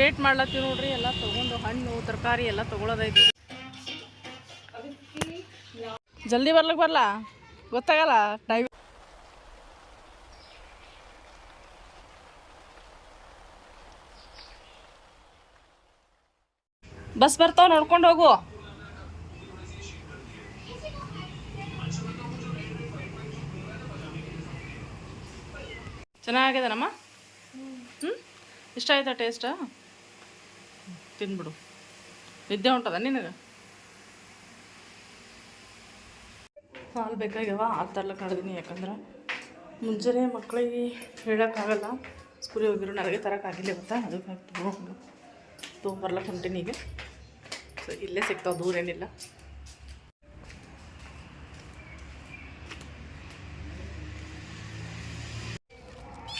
Wait ಮಾಡ್ಲತ್ತೀವಿ ನೋಡ್ರಿ, ಎಲ್ಲ ತಗೊಂಡು ಹಣ್ಣು, ತರಕಾರಿ ಎಲ್ಲ ತಗೊಳೋದೈತಿ. ಜಲ್ದಿ ಬರ್ಲಕ್ ಬರಲ್ಲ ಗೊತ್ತಾಗಲ್ಲ? ಟೈಮ್ ಬಸ್ ಬರ್ತಾವ, ನೋಡ್ಕೊಂಡು ಹೋಗು. ಚೆನ್ನಾಗಿದೆನಮ್ಮ ಹ್ಮ್? ಇಷ್ಟ ಆಯ್ತಾ ಟೇಸ್ಟ ತಿಂದ್ಬಿಡು ನಿದ್ದೆ ಹೊಂಟದ ನಿನಗೆ ಹಾಲು ಬೇಕಾಗ್ಯವ ಹಾಲು ತರ್ಲಕ್ಕೆ ನಡೆದೀನಿ ಯಾಕಂದ್ರೆ ಮುಂಜಾನೆ ಮಕ್ಕಳಿಗೆ ಹೇಳೋಕ್ಕಾಗಲ್ಲ ಸ್ಕೂಲಿಗೆ ಹೋಗಿರೋ ನನಗೆ ತರೋಕ್ಕಾಗಿಲ್ಲ ಗೊತ್ತಾ ಅದಕ್ಕೆ ತೊಗೊಂಡು ತೊಗೊಂಬರ್ಲಕ್ಕೆ ಹೊಂಟೀನಿ ಈಗ ಸೊ ಇಲ್ಲೇ ಸಿಗ್ತಾವೆ ದೂರ ಏನಿಲ್ಲ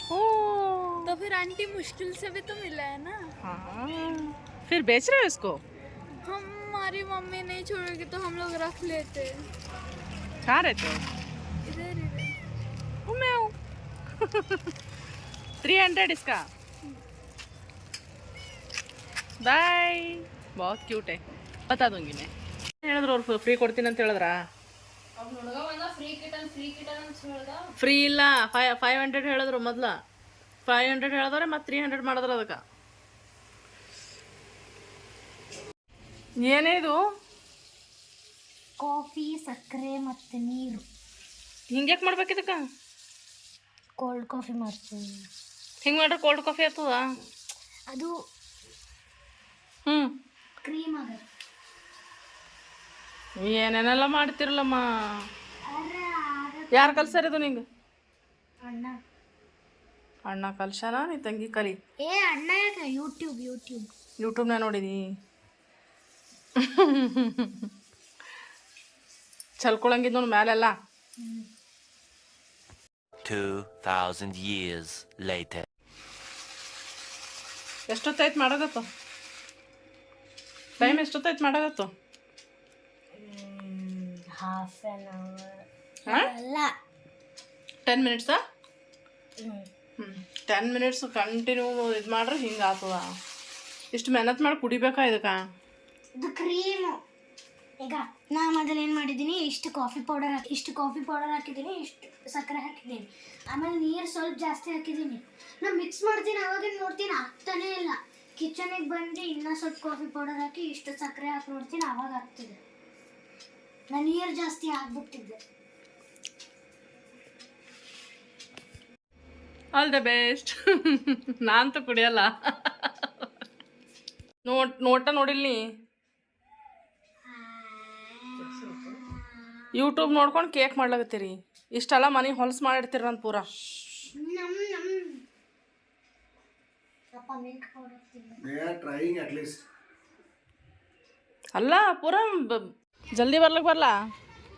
ಓ तो फिर आंटी मुश्किल से भी तो मिला है ना हाँ फिर बेच रहे हो इसको हमारी मम्मी नहीं छोड़ेगी तो हम लोग रख लेते कहाँ रहते हो इधर ही रहे। वो मैं हूँ थ्री हंड्रेड इसका ಬಾಯ್ बहुत ಕ್ಯೂಟ್ है ಬತಾ दूंगी मैं ಹೇಳಿದ್ರು ಅವ್ರು ಫ್ರೀ ಕೊಡ್ತೀನಿ ಅಂತ ಹೇಳಿದ್ರ ಫ್ರೀ ಇಲ್ಲ ಫೈ ಫೈವ್ ಹಂಡ್ರೆಡ್ ಹೇಳಿದ್ರು ಮೊದ್ಲ ಫೈವ್ ಹಂಡ್ರೆಡ್ ಹೇಳಿದ್ರೆ ಮತ್ತೆ ತ್ರೀ ಹಂಡ್ರೆಡ್ ಮಾಡಿದ್ರು ಅದಕ್ಕೆ ಏನೇ ಇದು ಕಾಫಿ ಸಕ್ಕರೆ ಮತ್ತು ನೀರು. ಹಿಂಗ್ಯಾಕೆ ಮಾಡ್ಬೇಕಿದಕ್ಕೆ ಕೋಲ್ಡ್ ಕಾಫಿ ಮಾಡ್ತೀವಿ. ಹಿಂಗೆ ಮಾಡ್ರೆ ಕೋಲ್ಡ್ ಕಾಫಿ ಆಗ್ತದ? ಅದು ಹ್ಞೂ ಕ್ರೀಮ್ ಆಗುತ್ತೆ. ಏನೇನೆಲ್ಲ ಮಾಡ್ತಿರಲಮ್ಮ? ಯಾರು ಕಲ್ಸಾರಿದು ನಿಂಗೆ? ಅಣ್ಣ. ಅಣ್ಣ ಕಲ್ಸಾನ ನೀ ತಂಗಿ ಕಲಿ? ಏ ಅಣ್ಣ ಯಾಕೆ? YouTube YouTube ಯೂಟ್ಯೂಬ್ನ ನೋಡಿದಿ? ಚಲ್ಕೊಳಂಗಿದ್ ನೋಡಿ ಮ್ಯಾಲೆಲ್ಲ. 2,000 years later. ಎಷ್ಟೊತ್ತಾಯ್ತು ಮಾಡೋದತ್ತು ಟೈಮ್ ಎಷ್ಟೊತ್ತಾಯ್ತು ಮಾಡೋದತ್ತು ಹಾಫ್ ಆನ್ ಅವರ್ ಟೆನ್ ಮಿನಿಟ್ಸಾ. ಹ್ಞೂ ಟೆನ್ ಮಿನಿಟ್ಸ್ ಕಂಟಿನ್ಯೂ ಇದು ಮಾಡ್ರೆ ಹಿಂಗೆ ಆಗ್ತದ ಇಷ್ಟು ಮೆಹನತ್ ಮಾಡಿ ಕುಡಿಬೇಕಾ ಇದಕ್ಕೆ? ಇದು ಕ್ರೀಮು ಈಗ ನಾ ಮೊದಲು ಏನು ಮಾಡಿದ್ದೀನಿ, ಇಷ್ಟು ಕಾಫಿ ಪೌಡರ್ ಹಾಕಿ ಇಷ್ಟು ಕಾಫಿ ಪೌಡರ್ ಹಾಕಿದ್ದೀನಿ, ಇಷ್ಟು ಸಕ್ಕರೆ ಹಾಕಿದ್ದೀನಿ. ಆಮೇಲೆ ನೀರು ಸ್ವಲ್ಪ ಜಾಸ್ತಿ ಹಾಕಿದ್ದೀನಿ. ನಾ ಮಿಕ್ಸ್ ಮಾಡ್ತೀನಿ ಅವಾಗ ನೋಡ್ತೀನಿ, ಆಗ್ತಾನೇ ಇಲ್ಲ. ಕಿಚನಿಗೆ ಬಂದು ಇನ್ನೂ ಸ್ವಲ್ಪ ಕಾಫಿ ಪೌಡರ್ ಹಾಕಿ, ಇಷ್ಟು ಸಕ್ಕರೆ ಹಾಕಿ ನೋಡ್ತೀನಿ ಅವಾಗ ಆಗ್ತಿದೆ. ನಾನು ನೀರು ಜಾಸ್ತಿ ಹಾಕ್ಬಿಟ್ಟಿದ್ದೆ ಆಲ್ ದ ಬೆಸ್ಟ್ ನಾನಂತೂ ಕುಡಿಯಲ್ಲ. ನೋಟ್ ನೋಟ ನೋಡಿಲ್ಲ ಯೂಟ್ಯೂಬ್ ನೋಡ್ಕೊಂಡು ಕೇಕ್ ಮಾಡ್ಲಾಗತ್ತೀರಿ ಇಷ್ಟೆಲ್ಲ ಮನೆ ಹೊಲಸು ಮಾಡಿರ್ತೀರ ಅಂತ ಪೂರಾ. ಅಲ್ಲ ಪೂರ ಬ- ಜಲ್ದಿ ಬರ್ಲಕ್ ಬರಲ್ಲ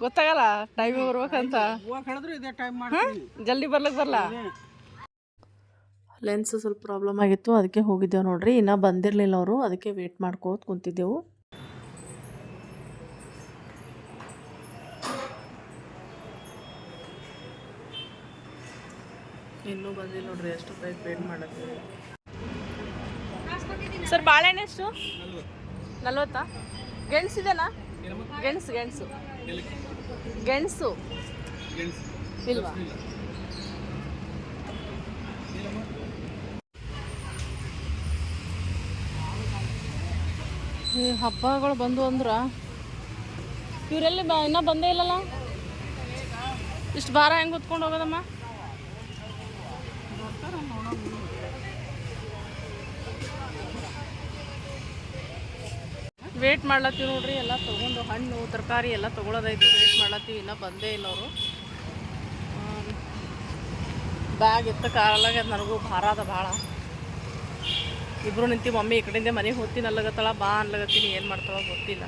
ಗೊತ್ತಾಗಲ್ಲ ಟೈಮ್ ಬರ್ಬೇಕಂತ. ಜಲ್ದಿ ಬರ್ಲಕ್ ಬರಲ್ಲ ಲೆನ್ಸ್ ಸ್ವಲ್ಪ ಪ್ರಾಬ್ಲಮ್ ಆಗಿತ್ತು ಅದಕ್ಕೆ ಹೋಗಿದ್ದೆವು ನೋಡ್ರಿ. ಇನ್ನೂ ಬಂದಿರಲಿಲ್ಲ ಅವರು ಅದಕ್ಕೆ ವೇಟ್ ಮಾಡ್ಕೋತ ಕುಂತಿದ್ದೆವು. ಇನ್ನೂ ಬಂದಿಲ್ಲ ನೋಡ್ರಿ ಎಷ್ಟೊತ್ತಾಯ್ತು ವೇಟ್ ಮಾಡತ್ತೀವಿ ಸರ್, ಬಾಳೆಹಣ್ಣು ಎಷ್ಟು? ನಲ್ವತ್ತಾ? ಗೆಣಸಿದೆನಾ ಗೆಣಸು ಗೆಣಸು. ಗೆಣಸು? ಇಲ್ವಾ? ಈ ಹಬ್ಬಗಳು ಬಂದು ಅಂದ್ರೆ ಇವರೆಲ್ಲಿ ಇನ್ನೂ ಬಂದೇ ಇಲ್ಲಲ್ಲ? ಇಷ್ಟು ಭಾರ ಹೆಂಗೆ ಹೊತ್ಕೊಂಡು ಹೋಗೋದಮ್ಮ? ವೇಟ್ ಮಾಡ್ಲತ್ತೀವಿ ನೋಡ್ರಿ, ಎಲ್ಲ ತೊಗೊಂಡು ಹಣ್ಣು, ತರಕಾರಿ ಎಲ್ಲ ತೊಗೊಳೋದೈತಿ, ವೇಟ್ ಮಾಡ್ಲತ್ತೀವಿ, ಇನ್ನೂ ಬಂದೇ ಇಲ್ಲ ಅವರು. ಬ್ಯಾಗ್ ಎತ್ತ ಕಾಲಾಗ ನನಗೂ ಭಾರ ಅದ ಭಾಳ. ಇಬ್ರು ನಿಂತಿ ಮಮ್ಮಿ ಈ ಕಡೆಯಿಂದ ಮನೆಗೆ ಹೋಗ್ತೀನಿ ಅಲ್ಲಗತ್ತಳ ಬಾ ಅನ್ಲಗತ್ತೀನಿ, ಏನು ಮಾಡ್ತಾಳ ಗೊತ್ತಿಲ್ಲ.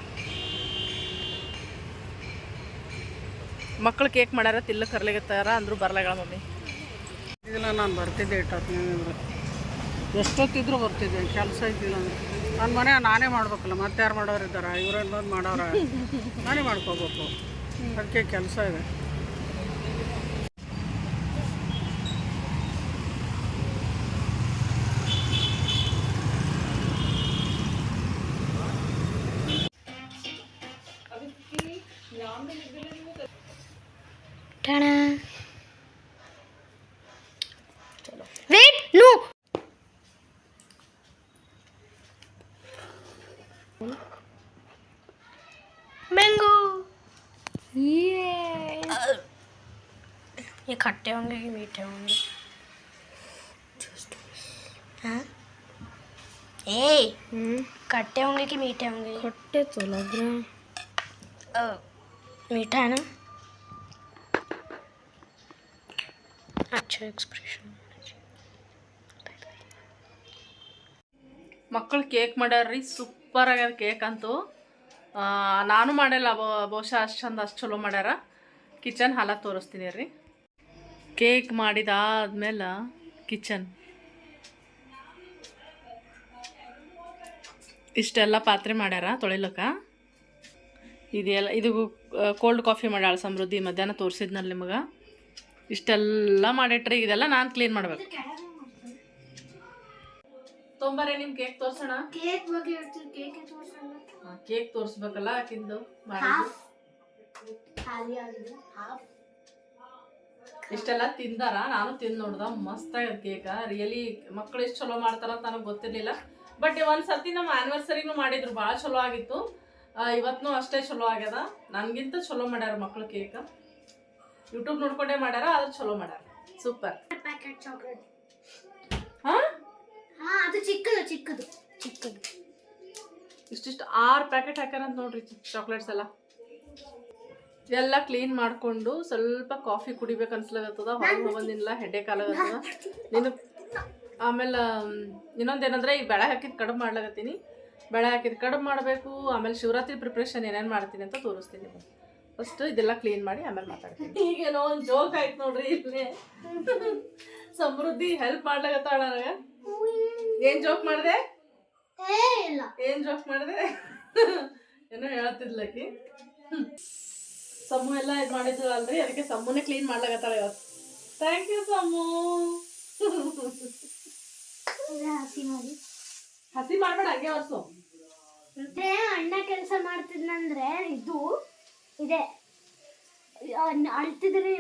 ಮಕ್ಳು ಕೇಕ್ ಮಾಡ್ಯಾರ, ತಿಲ್ಲ ಕರ್ಲಿಗತ್ತಾರ ಅಂದ್ರು ಬರ್ಲಾಗಳ ಮಮ್ಮಿ. ಇಲ್ಲ ನಾನು ಬರ್ತಿದ್ದೆ ಇಟ್ಟು ಎಷ್ಟೊತ್ತಿದ್ರು ಬರ್ತಿದ್ದೆ, ಕೆಲಸ ಇದ್ದಿಲ್ಲ ಅಂದ್ರೆ. ನನ್ನ ಮನೆ ನಾನೇ ಮಾಡ್ಬೇಕಲ್ಲ, ಮತ್ತೆ ಯಾರು ಮಾಡೋರು ಇದ್ದಾರೆ ಇವ್ರೇನು ಬಂದು ಮಾಡೋರ. ನಾನೇ ಮಾಡ್ಕೋಬೇಕು. ಅದಕ್ಕೆ ಕೆಲಸ ಇದೆ. मैंगो ये ये खट्टे होंगे कि मीठे होंगे हाँ ए खट्टे होंगे कि मीठे होंगे खट्टे तो लग रहे हैं मीठा है ना अच्छा एक्सप्रेशन ಮಕ್ಕಳು ಕೇಕ್ ಮಾಡ್ಯಾರ್ರಿ ಸೂಪರ್ ಆಗ್ಯದ ಕೇಕ್ ಅಂತೂ. ನಾನು ಮಾಡಿಲ್ಲ ಬಹುಶಃ ಅಷ್ಟು ಚಂದ, ಅಷ್ಟು ಚಲೋ ಮಾಡ್ಯಾರ. ಕಿಚನ್ ಹಾಲ ತೋರಿಸ್ತೀನಿ ರೀ. ಕೇಕ್ ಮಾಡಿದಾದ್ಮೇಲೆ ಕಿಚನ್ ಇಷ್ಟೆಲ್ಲ ಪಾತ್ರೆ ಮಾಡ್ಯಾರ ತೊಳಿಲಕ್ಕ. ಇದೆಲ್ಲ, ಇದು ಕೋಲ್ಡ್ ಕಾಫಿ ಮಾಡ್ಯಾಳ ಸಮೃದ್ಧಿ ಮಧ್ಯಾಹ್ನ ತೋರಿಸಿದ್ನಲ್ಲ ನಿಮಗೆ. ಇಷ್ಟೆಲ್ಲ ಮಾಡಿಟ್ರಿ, ಇದೆಲ್ಲ ನಾನು ಕ್ಲೀನ್ ಮಾಡ್ಬೇಕು. ತೊಂಬರೆ ನಿಮ್ಮ ಕೇಕ್ ತೋರ್ಸೋಣ. ಕೇಕ್ ಬಗ್ಗೆ ಹೇಳ್ತೀನಿ ಕೇಕ್ ತೋರ್ಸೋಣ? ಕೇಕ್ ತೋರಿಸ್ಬೇಕಲ್ಲ ಆಕಿಂದು ಖಾಲಿ ಆಗಿದೆ ಹಾಫ್ ಇಷ್ಟೆಲ್ಲ ತಿಂದಾರ? ನಾನು ತಿಂದು ನೋಡ್ದ ಮಸ್ತ್ ಆಗ್ಯದ ಕೇಕ. ರಿಯಲಿ ಮಕ್ಕಳು ಎಷ್ಟು ಚಲೋ ಮಾಡ್ತಾರ ಅಂತ ನನಗೆ ಗೊತ್ತಿರ್ಲಿಲ್ಲ. ಬಟ್ ಒಂದ್ ಸರ್ತಿ ನಮ್ಮ ಆನಿವರ್ಸರಿನೂ ಮಾಡಿದ್ರು ಭಾಳ ಚಲೋ ಆಗಿತ್ತು. ಇವತ್ತು ಅಷ್ಟೇ ಚಲೋ ಆಗ್ಯದ. ನನಗಿಂತ ಚಲೋ ಮಾಡ್ಯಾರ ಮಕ್ಳು ಕೇಕ್. ಯೂಟ್ಯೂಬ್ ನೋಡ್ಕೊಂಡೇ ಮಾಡ್ಯಾರ ಅದು ಚಲೋ ಮಾಡ್ಯಾರ. ಸೂಪರ್ ಪ್ಯಾಕೆಟ್ ಚಾಕ್ಲೇಟ್ ಹಾ? ಚಿಕ್ಕದು ಚಿಕ್ಕದು ಚಿಕ್ಕದು. ಇಷ್ಟಿಷ್ಟು ಆರು ಪ್ಯಾಕೆಟ್ ಹಾಕ್ಯಾರಂತ ನೋಡ್ರಿ ಚಾಕ್ಲೇಟ್ಸ್ ಎಲ್ಲ. ಎಲ್ಲ ಕ್ಲೀನ್ ಮಾಡಿಕೊಂಡು ಸ್ವಲ್ಪ ಕಾಫಿ ಕುಡಿಬೇಕು ಅನ್ಸ್ಲಾಗತ್ತದ? ಹೊರಗೆ ಬಂದಿಲ್ಲ ಹೆಡ್ಡೇಕ್ ಆಗತ್ತದ ನೀನು ಆಮೇಲೆ ಇನ್ನೊಂದೇನಂದ್ರೆ ಈ ಬೆಳೆ ಹಾಕಿದ್ ಕಡಿಮೆ ಮಾಡ್ಲಾಗತ್ತೀನಿ ಬೆಳೆ ಹಾಕಿದ ಕಡಿಮೆ ಮಾಡಬೇಕು, ಆಮೇಲೆ ಶಿವರಾತ್ರಿ ಪ್ರಿಪ್ರೇಷನ್ ಏನೇನು ಮಾಡ್ತೀನಿ ಅಂತ ತೋರಿಸ್ತೀನಿ ಫಸ್ಟ್ ಇದೆಲ್ಲ ಕ್ಲೀನ್ ಮಾಡಿ ಆಮೇಲೆ ಮಾತಾಡ್ತೀನಿ. ಈಗೇನೋ ಒಂದು ಜೋಕ್ ಆಯ್ತು ನೋಡ್ರಿ ಇಲ್ಲಿ. ಸಮೃದ್ಧಿ ಹೆಲ್ಪ್ ಮಾಡ್ಲಾಗತ್ತ ನನಗೆ. ಏನು ಜೋಕ್ ಮಾಡಿದೆ? ಏನ್ ಜೋಕ್ ಮಾಡಿದೆ? ಏನೋ ಹೇಳ್ತಿದ್ಲಕ್ಕಿ ಸಮ್ಮು ಎಲ್ಲ ಇದು ಮಾಡಿದ್ರಲ್ರಿ ಅದಕ್ಕೆ ಸಮ್ಮುನೇ ಕ್ಲೀನ್ ಮಾಡ್ಲಾಗತ್ತಾಳೆ ಇವತ್ತು. Thank you Sammu. ಹಸಿ ಮಾಡಿ. ಹಸಿ ಮಾಡ್ಬೇಡ ಹಂಗೆ ಒರ್ಸು. ಮತ್ತೆ ಅಣ್ಣ ಕೆಲಸ ಮಾಡ್ತಿದ್ನಂದ್ರೆ ಇದು ಇದೆ. ಅಳ್ತಿದ್ರೆ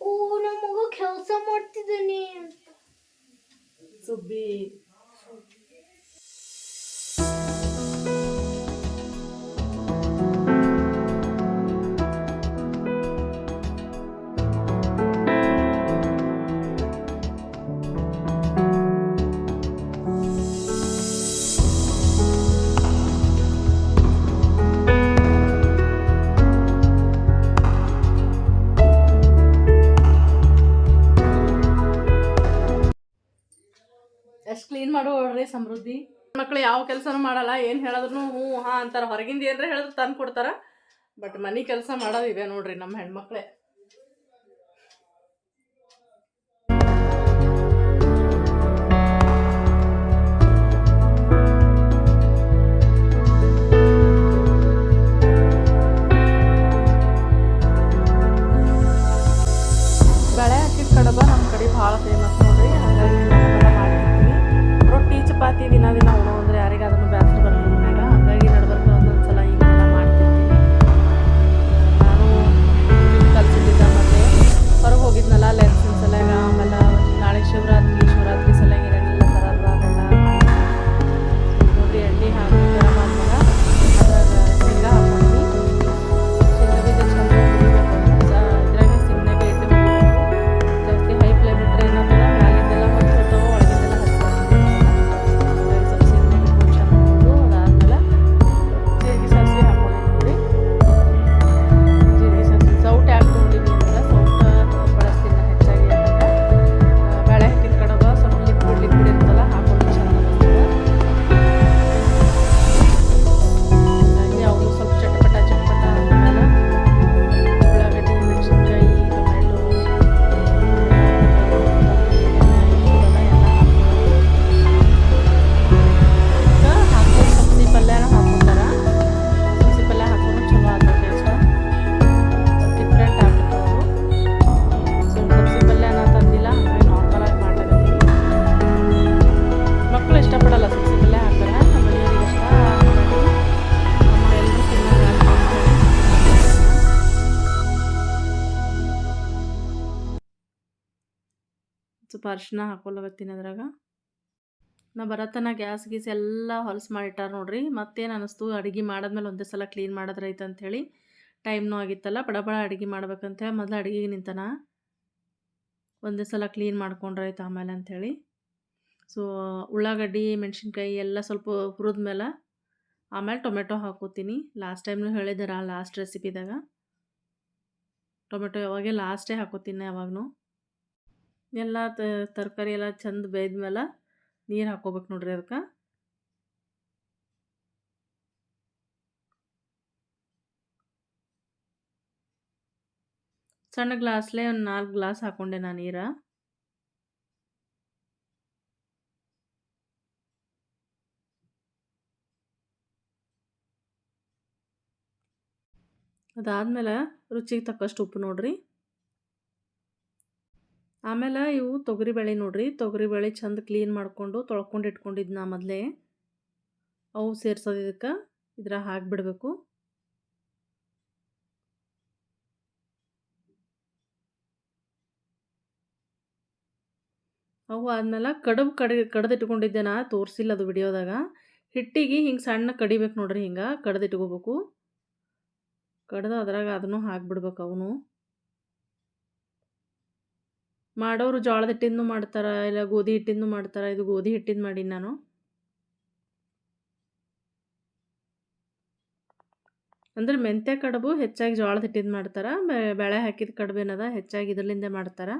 ಓ ನಮ್ಮ ಮಗ ಕೆಲಸ ಮಾಡ್ತಿದ್ದೀನಿ ಸುಬ್ಬಿ. ಕ್ಲೀನ್ ಮಾಡೋಳ್ರಿ ಸಮೃದ್ಧಿ. ಮಕ್ಳು ಯಾವ ಕೆಲಸನೂ ಮಾಡಲ್ಲ, ಏನು ಹೇಳಿದ್ರು ಹ್ಞೂ, ಹಾ ಅಂತಾರ. ಹೊರಗಿಂದ ಏನ್ರ ಹೇಳಿದ್ರು ತಂದು ಕೊಡ್ತಾರ. ಬಟ್ ಮನೆ ಕೆಲಸ ಮಾಡೋದು ಇವೆ ನೋಡ್ರಿ ನಮ್ಮ ಹೆಣ್ಮಕ್ಳೇ. ಬಳೆ ಹಾಕಿದ ಕಡಬ ನಮ್ಮ ಕಡೆ ಭಾಳ ಫೇಮಸ್ ರೊಟ್ಟಿ ಚಪಾತಿ ದಿನ ದಿನ ಉಣೋ ಅರಿಶಿನ ಹಾಕೊಳಕತ್ತೀನಿ ಅದ್ರಾಗ. ನಾ ಬರತನ ಗ್ಯಾಸ್ ಗೀಸ್ ಎಲ್ಲ ಹೊಲಸು ಮಾಡಿಟ್ಟಾರ ನೋಡ್ರಿ. ಮತ್ತೇನು ಅನ್ನಿಸ್ತು ಅಡುಗೆ ಮಾಡಿದ್ಮೇಲೆ ಒಂದೇ ಸಲ ಕ್ಲೀನ್ ಮಾಡಿದ್ರೈತೆ ಅಂಥೇಳಿ ಟೈಮ್ನೂ ಆಗಿತ್ತಲ್ಲ, ಬಡ ಬಡ ಅಡುಗೆ ಮಾಡ್ಬೇಕಂತೇಳಿ ಮೊದಲು ಅಡುಗೆಗೆ ನಿಂತನ? ಒಂದೇ ಸಲ ಕ್ಲೀನ್ ಮಾಡ್ಕೊಂಡ್ರಾಯ್ತು ಆಮೇಲೆ ಅಂಥೇಳಿ ಸೊ ಉಳ್ಳಾಗಡ್ಡಿ, ಮೆಣಸಿನ್ಕಾಯಿ ಎಲ್ಲ ಸ್ವಲ್ಪ ಹುರಿದ್ಮೇಲೆ ಆಮೇಲೆ ಟೊಮೆಟೊ ಹಾಕೋತೀನಿ. ಲಾಸ್ಟ್ ಟೈಮ್ನು ಹೇಳಿದ್ದೀರ ಲಾಸ್ಟ್ ರೆಸಿಪಿದಾಗ. ಟೊಮೆಟೊ ಯಾವಾಗೆ ಲಾಸ್ಟೇ ಹಾಕೋತೀನಿ ಯಾವಾಗೂ ಎಲ್ಲ ತರಕಾರಿ ಎಲ್ಲ ಚಂದ ಬೇಯ್ದ್ಮೇಲೆ ನೀರು ಹಾಕೋಬೇಕು ನೋಡ್ರಿ ಅದಕ್ಕೆ ಸಣ್ಣ ಗ್ಲಾಸ್ಲೇ ಒಂದು ನಾಲ್ಕು ಗ್ಲಾಸ್ ಹಾಕೊಂಡೆ ನಾನು ನೀರು. ಅದಾದಮೇಲೆ ರುಚಿಗೆ ತಕ್ಕಷ್ಟು ಉಪ್ಪು ನೋಡ್ರಿ. ಆಮೇಲೆ ಇವು ತೊಗರಿಬೇಳೆ ನೋಡ್ರಿ. ತೊಗರಿಬೇಳೆ ಚಂದ ಕ್ಲೀನ್ ಮಾಡಿಕೊಂಡು ತೊಳ್ಕೊಂಡು ಇಟ್ಕೊಂಡಿದ್ದು ನಾ ಮೊದಲೇ. ಅವು ಸೇರ್ಸೋದು ಇದಕ್ಕೆ. ಇದ್ರಾಗ ಹಾಕಿಬಿಡಬೇಕು ಅವು ಆದ್ಮೇಲೆ ಕಡುಬು ಕಡಿ, ಕಡ್ದಿಟ್ಕೊಂಡಿದ್ದೆ ನಾ ತೋರಿಸಿಲ್ಲ ಅದು ವಿಡಿಯೋದಾಗ. ಹಿಟ್ಟಿಗೆ ಹಿಂಗೆ ಸಣ್ಣ ಕಡಿಬೇಕು ನೋಡ್ರಿ ಹಿಂಗೆ ಕಡ್ದಿಟ್ಕೋಬೇಕು. ಕಡ್ದು ಅದ್ರಾಗ ಅದನ್ನು ಹಾಕ್ಬಿಡ್ಬೇಕು ಅವನು. ಮಾಡೋರು ಜೋಳದ ಹಿಟ್ಟಿಂದು ಮಾಡ್ತಾರೆ, ಇಲ್ಲ ಗೋಧಿ ಹಿಟ್ಟಿಂದು ಮಾಡ್ತಾರೆ, ಇದು ಗೋಧಿ ಹಿಟ್ಟಿಂದು ಮಾಡೀನಿ ನಾನು. ಅಂದ್ರೆ ಮೆಂತ್ಯ ಕಡುಬು ಹೆಚ್ಚಾಗಿ ಜೋಳದ ಹಿಟ್ಟಿಂದು ಮಾಡ್ತಾರೆ ಬೆಳೆ ಹಾಕಿದ ಕಡುಬು ಏನದ ಹೆಚ್ಚಾಗಿ ಇದರಿಂದ ಮಾಡ್ತಾರೆ,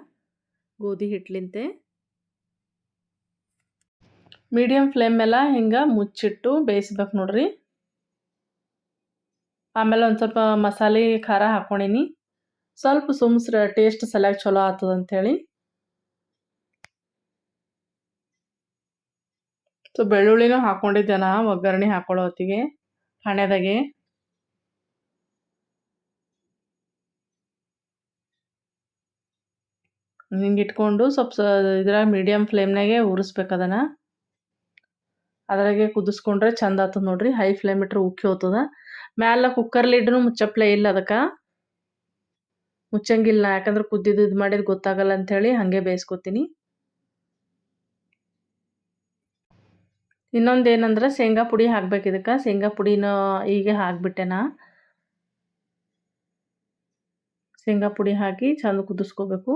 ಗೋಧಿ ಹಿಟ್ಲಿಂತೆ. ಮೀಡಿಯಮ್ ಫ್ಲೇಮ್ ಮೇಲೆ ಹಿಂಗೆ ಮುಚ್ಚಿಟ್ಟು ಬೇಯಿಸ್ಬೇಕು ನೋಡ್ರಿ. ಆಮೇಲೆ ಒಂದು ಸ್ವಲ್ಪ ಮಸಾಲೆ ಖಾರ ಹಾಕೊಂಡಿನಿ. ಸ್ವಲ್ಪ ಸುಮ್ಸ್ರ ಟೇಸ್ಟ್ ಸಲಾಗಿ ಚಲೋ ಆಗ್ತದೆ ಅಂಥೇಳಿ ಸೊ ಬೆಳ್ಳುಳ್ಳಿನೂ ಹಾಕ್ಕೊಂಡಿದ್ದೆ ನಾ, ಒಗ್ಗರಣೆ ಹಾಕೊಳ್ಳೋ ಹೊತ್ತಿಗೆ. ಹಣೆದಾಗೆ. ಹಿಂಗೆ ಇಟ್ಕೊಂಡು ಸ್ವಲ್ಪ ಇದರ ಇದ್ರಾಗ ಮೀಡಿಯಮ್ ಫ್ಲೇಮ್ನಾಗೆ ಉರಿಸ್ಬೇಕು ಅದನ್ನು. ಅದ್ರಾಗೆ ಕುದಿಸ್ಕೊಂಡ್ರೆ ಚಂದ ಆಗ್ತದೆ ನೋಡ್ರಿ. ಹೈ ಫ್ಲೇಮ್ ಇಟ್ರೆ ಉಕ್ಕಿ ಹೋಗ್ತದ. ಮ್ಯಾಲ ಕುಕ್ಕರ್ ಲಿಡ್ನು ಮುಚ್ಚಪ್ಲೆ ಇಲ್ಲ ಅದಕ್ಕೆ. ಮುಚ್ಚಂಗಿಲ್ಲ ಯಾಕಂದ್ರೆ ಕುದ್ದಿದ್ದು ಇದು ಮಾಡಿದ್ದು ಗೊತ್ತಾಗಲ್ಲ ಅಂಥೇಳಿ ಹಾಗೆ ಬೇಯಿಸ್ಕೊತೀನಿ. ಇನ್ನೊಂದು ಏನಂದ್ರೆ ಶೇಂಗಾ ಪುಡಿ ಹಾಕ್ಬೇಕು ಇದಕ್ಕೆ. ಶೇಂಗಾ ಪುಡಿನ ಹಾಕ್ಬಿಟ್ಟೆ ನಾ. ಶೇಂಗಾ ಪುಡಿ ಹಾಕಿ ಚಂದ ಕುದಿಸ್ಕೋಬೇಕು.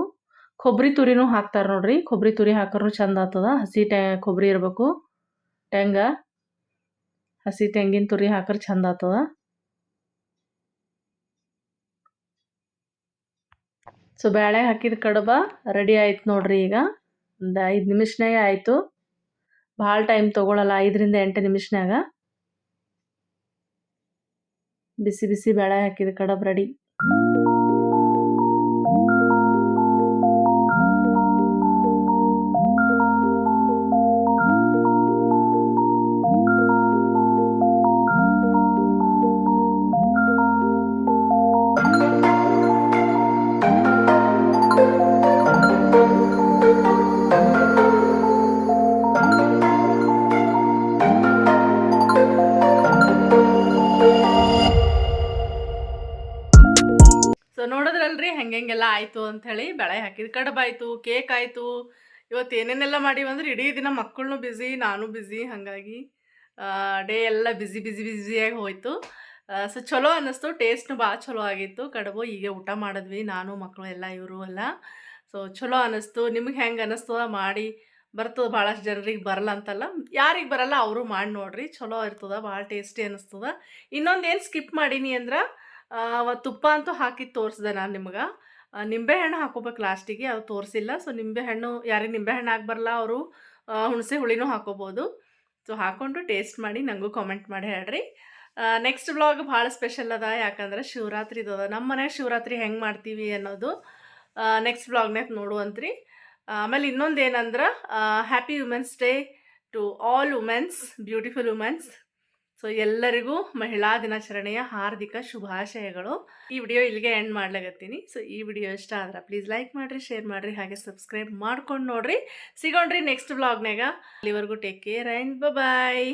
ಕೊಬ್ಬರಿ ತುರಿನೂ ಹಾಕ್ತಾರೆ ನೋಡ್ರಿ. ಕೊಬ್ಬರಿ ತುರಿ ಹಾಕೋರು ಚಂದ ಆಗ್ತದ ಹಸಿ ಟೆ, ಕೊಬ್ಬರಿ ಇರಬೇಕು. ಟೆಂಗ, ಹಸಿ ತೆಂಗಿನ ತುರಿ ಹಾಕ್ರೆ ಚಂದ ಆಗ್ತದ ಸೊ, ಬ್ಯಾಳೆ ಹಾಕಿದ ಕಡಬ ರೆಡಿ ಆಯ್ತು ನೋಡ್ರಿ ಈಗ. ಒಂದು ಐದು ನಿಮಿಷನಾಗೆ ಆಯಿತು. ಭಾಳ ಟೈಮ್ ತೊಗೊಳಲ್ಲ ಐದರಿಂದ ಎಂಟು ನಿಮಿಷನಾಗ ಬಿಸಿ ಬಿಸಿ ಬೇಳೆ ಹಾಕಿದ ಕಡಬ್ ರೆಡಿ. ಅಂಥೇಳಿ ಬೆಳೆ ಹಾಕಿದ. ಕಡುಬು ಆಯಿತು ಕೇಕ್ ಆಯಿತು. ಇವತ್ತು ಏನೇನೆಲ್ಲ ಮಾಡಿ ಅಂದ್ರೆ ಇಡೀ ದಿನ ಮಕ್ಕಳನ್ನೂ ಬ್ಯುಸಿ ನಾನು ಬ್ಯುಸಿ ಹಾಗಾಗಿ ಡೇ ಎಲ್ಲ ಬ್ಯುಸಿ ಬ್ಯುಸಿ ಬಿಸಿಯಾಗಿ ಹೋಯಿತು. ಸೊ ಚಲೋ ಅನ್ನಿಸ್ತು ಟೇಸ್ಟ್ನು ಭಾಳ ಚಲೋ ಆಗಿತ್ತು. ಕಡುಬು ಈಗ ಊಟ ಮಾಡಿದ್ವಿ, ನಾನು ಮಕ್ಕಳು ಎಲ್ಲ, ಇವರು ಎಲ್ಲ. ಸೊ ಚಲೋ ಅನ್ನಿಸ್ತು, ನಿಮ್ಗೆ ಹೆಂಗೆ ಅನ್ನಿಸ್ತದ ಮಾಡಿ ಬರ್ತದೆ ಭಾಳಷ್ಟು ಜನರಿಗೆ ಬರಲ್ಲ ಅಂತಲ್ಲ. ಯಾರಿಗೆ ಬರಲ್ಲ ಅವರು ಮಾಡಿ ನೋಡ್ರಿ, ಚಲೋ ಇರ್ತದ ಭಾಳ ಟೇಸ್ಟಿ ಅನ್ನಿಸ್ತದ. ಇನ್ನೊಂದು ಏನು ಸ್ಕಿಪ್ ಮಾಡೀನಿ ಅಂದ್ರೆ ತುಪ್ಪ ಅಂತೂ ಹಾಕಿ ತೋರಿಸ್ದೆ ನಾನು ನಿಮ್ಗೆ. ನಿಂಬೆಹಣ್ಣು ಹಾಕೋಬೇಕು ಲಾಸ್ಟಿಗೆ, ಅದು ತೋರಿಸಿಲ್ಲ. ಸೊ ನಿಂಬೆಹಣ್ಣು ಯಾರಿಗೆ ನಿಂಬೆಹಣ್ಣು ಹಾಕಿ ಬರಲ್ಲ ಅವರು ಹುಣಸೆ ಹುಳಿನೂ ಹಾಕೋಬೋದು. ಸೊ ಹಾಕ್ಕೊಂಡು ಟೇಸ್ಟ್ ಮಾಡಿ ನನಗೂ ಕಾಮೆಂಟ್ ಮಾಡಿ ಹೇಳ್ರಿ. ನೆಕ್ಸ್ಟ್ ಬ್ಲಾಗ್ ಭಾಳ ಸ್ಪೆಷಲ್ ಅದ, ಯಾಕಂದ್ರೆ ಶಿವರಾತ್ರಿ ಅದ. ನಮ್ಮ ಮನೆ ಶಿವರಾತ್ರಿ ಹೆಂಗೆ ಮಾಡ್ತೀವಿ ಅನ್ನೋದು ನೆಕ್ಸ್ಟ್ ಬ್ಲಾಗ್ನಾಗ ನೋಡುವಂತ್ರಿ. ಆಮೇಲೆ ಇನ್ನೊಂದು ಏನಂದ್ರೆ happy women's day to all women's beautiful women's so ಎಲ್ಲರಿಗೂ ಮಹಿಳಾ ದಿನಾಚರಣೆಯ ಹಾರ್ದಿಕ ಶುಭಾಶಯಗಳು. ಈ ವಿಡಿಯೋ ಇಲ್ಲಿಗೆ ಎಂಡ್ ಮಾಡ್ಲಾಗತ್ತೀನಿ ಸೊ ಈ ವಿಡಿಯೋ ಇಷ್ಟ ಆದ್ರೆ ಪ್ಲೀಸ್ ಲೈಕ್ ಮಾಡಿರಿ ಶೇರ್ ಮಾಡಿರಿ, ಹಾಗೆ ಸಬ್ಸ್ಕ್ರೈಬ್ ಮಾಡ್ಕೊಂಡು ನೋಡ್ರಿ. ಸಿಗೋಣ್ರಿ ನೆಕ್ಸ್ಟ್ ವ್ಲಾಗ್ನಾಗ ಅಲ್ಲಿವರೆಗೂ ಟೇಕ್ ಕೇರ್ ಆ್ಯಂಡ್ ಬಾಯ್